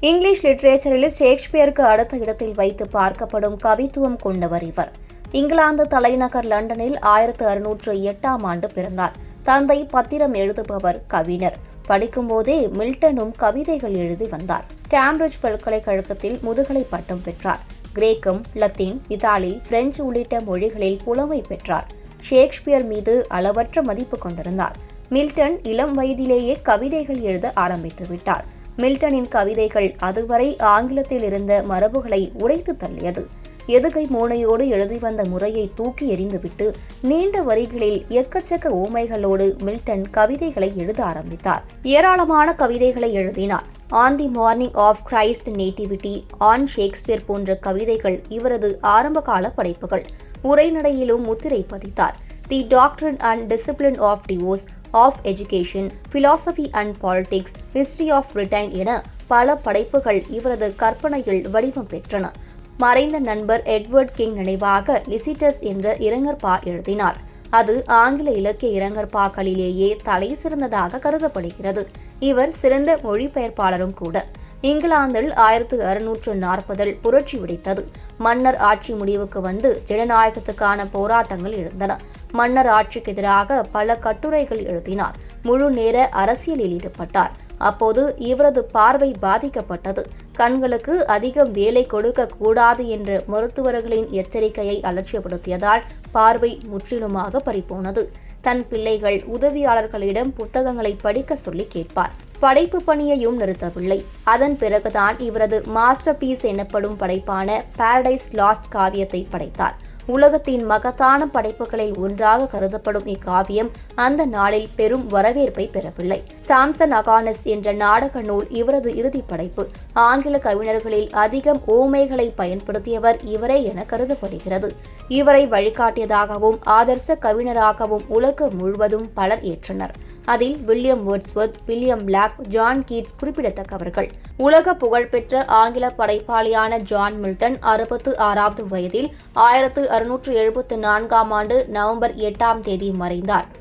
English லிட்ரேச்சரில் ஷேக்ஸ்பியருக்கு அடுத்த இடத்தில் வைத்து பார்க்கப்படும் கவித்துவம் கொண்டவர் இவர். இங்கிலாந்து தலைநகர் லண்டனில் ஆயிரத்து அறுநூற்று எட்டாம் ஆண்டு பிறந்தார். தந்தை பத்திரம் எழுதுபவர் கவிஞர். படிக்கும்போதே மில்டனும் கவிதைகள் எழுதி வந்தார். கேம்பிரிட்ஜ் பல்கலைக்கழகத்தில் முதுகலை பட்டம் பெற்றார். கிரேக்கம் லத்தீன் இத்தாலி பிரெஞ்சு உள்ளிட்ட மொழிகளில் புலமை பெற்றார். ஷேக்ஸ்பியர் மீது அளவற்ற மதிப்பு கொண்டிருந்தார். மில்டன் இளம் வயதிலேயே கவிதைகள் எழுத ஆரம்பித்து விட்டார். மில்டனின் கவிதைகள் அதுவரை ஆங்கிலத்தில் இருந்த மரபுகளை உடைத்து தள்ளியது. எதுகை மோனையோடு எழுதி வந்த முறையை தூக்கி எறிந்துவிட்டு நீண்ட வரிகளில் எக்கச்சக்க ஊமைகளோடு மில்டன் கவிதைகளை எழுத ஆரம்பித்தார். ஏராளமான கவிதைகளை எழுதினார். On the morning of Christ nativity on Shakespeare போன்ற கவிதைகள் இவரது ஆரம்பகால படைப்புகள். உரைநடையிலும் முத்திரை பதித்தார். The doctor and discipline of divorce of education philosophy and politics history of Britain என பல படைப்புகள் இவரது கற்பனையில் வடிவம் பெற்றன. மறைந்த நண்பர் எட்வர்ட் கிங் நினைவாக லிசிட்டஸ் என்ற இரங்கற்பா எழுதினார். அது ஆங்கில இலக்கிய இரங்கற்பாக்களிலேயே தலை சிறந்ததாக கருதப்படுகிறது. இவர் சிறந்த மொழிபெயர்ப்பாளரும் கூட. இங்கிலாந்தில் ஆயிரத்து அறுநூற்று நாற்பதில் புரட்சி உடைத்தது மன்னர் ஆட்சி முடிவுக்கு வந்து ஜனநாயகத்துக்கான போராட்டங்கள் எழுந்தன. மன்னர் ஆட்சிக்கு எதிராக பல கட்டுரைகள் எழுதினார். முழு நேர அரசியலில் ஈடுபட்டார். அப்போது இவரது பார்வை பாதிக்கப்பட்டது. கண்களுக்கு அதிகம் வேலை கொடுக்க கூடாது என்ற மருத்துவர்களின் எச்சரிக்கையை அலட்சியப்படுத்தியதால் பார்வை முற்றிலுமாக பறிபோனது. தன் பிள்ளைகள் உதவியாளர்களிடம் புத்தகங்களை படிக்க சொல்லி கேட்பார். படைப்பு பணியையும் நிறுத்தவில்லை. அதன் பிறகுதான் இவரது மாஸ்டர் பீஸ் எனப்படும் படைப்பான பாரடைஸ் லாஸ்ட் காவியத்தை படைத்தார். உலகத்தின் மகத்தான படைப்புகளில் ஒன்றாக கருதப்படும் இக்காவியம் அந்த நாளில் பெரும் வரவேற்பை பெறவில்லை. சாம்சன் அகானஸ்ட் என்ற நாடக நூல் இவரது இறுதி படைப்பு. ஆங்கில கவிஞர்களில் அதிகம் ஓமைகளை பயன்படுத்தியவர் இவரே என கருதப்படுகிறது. இவரை வழிகாட்டியதாகவும் ஆதர்ச கவிஞராகவும் உலகம் முழுவதும் பலர் ஏற்றனர். அதில் William Wordsworth William Blake John Keats குறிப்பிடத்தக்கவர்கள். உலக புகழ்பெற்ற ஆங்கில படைப்பாளியான ஜான் மில்டன் அறுபத்து ஆறாவது வயதில் ஆயிரத்து அறுநூற்று எழுபத்து நான்காம் ஆண்டு நவம்பர் எட்டாம் தேதி மறைந்தார்.